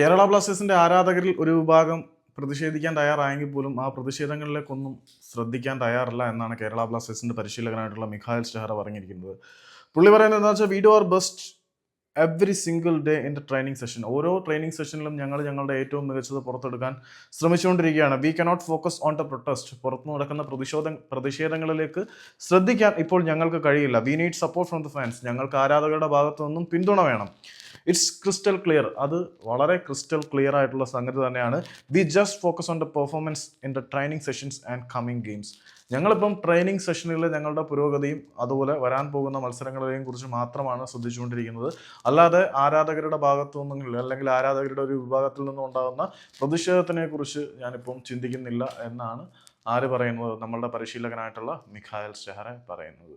കേരള ബ്ലാസ്റ്റേഴ്സിന്റെ ആരാധകരിൽ ഒരു വിഭാഗം പ്രതിഷേധിക്കാൻ തയ്യാറായെങ്കിൽ പോലും ആ പ്രതിഷേധങ്ങളിലേക്കൊന്നും ശ്രദ്ധിക്കാൻ തയ്യാറല്ല എന്നാണ് കേരള ബ്ലാസ്റ്റേഴ്സിന്റെ പരിശീലകനായിട്ടുള്ള മിഖായൽ സ്റ്റെഹറ പറഞ്ഞിരിക്കുന്നത്. പുള്ളി പറയുന്നത് എന്താ വെച്ചാൽ we do our best every single day in the training session ഓരോ ട്രെയിനിങ് സെഷനിലും ഞങ്ങൾ ഞങ്ങളുടെ ഏറ്റവും മികച്ചത് പുറത്തെടുക്കാൻ ശ്രമിച്ചുകൊണ്ടിരിക്കുകയാണ്. We cannot focus on the protest പുറത്തു നടക്കുന്ന പ്രതിഷേധ പ്രതിഷേധങ്ങളിലേക്ക് ശ്രദ്ധിക്കാൻ ഇപ്പോൾ ഞങ്ങൾക്ക് കഴിയില്ല. We need support from the fans ഞങ്ങൾക്ക് ആരാധകരുടെ ഭാഗത്തു നിന്നും പിന്തുണ വേണം. ഇറ്റ്സ് ക്രിസ്റ്റൽ ക്ലിയർ അത് വളരെ ക്രിസ്റ്റൽ ക്ലിയർ ആയിട്ടുള്ള സംഗതി തന്നെയാണ്. We just focus on the performance in the training sessions and coming games ഞങ്ങളിപ്പം ട്രെയിനിങ് സെഷനിലെ ഞങ്ങളുടെ പുരോഗതിയും അതുപോലെ വരാൻ പോകുന്ന മത്സരങ്ങളെയും കുറിച്ച് മാത്രമാണ് ശ്രദ്ധിച്ചുകൊണ്ടിരിക്കുന്നത്. അല്ലാതെ ആരാധകരുടെ ഭാഗത്തു നിന്നും അല്ലെങ്കിൽ ആരാധകരുടെ ഒരു വിഭാഗത്തിൽ നിന്നും ഉണ്ടാകുന്ന പ്രതിഷേധത്തിനെ കുറിച്ച് ഞാനിപ്പം ചിന്തിക്കുന്നില്ല എന്നാണ് ആര് പറയുന്നത്? നമ്മളുടെ പരിശീലകനായിട്ടുള്ള മിഖായൽ സ്റ്റെഹറെ പറയുന്നത്.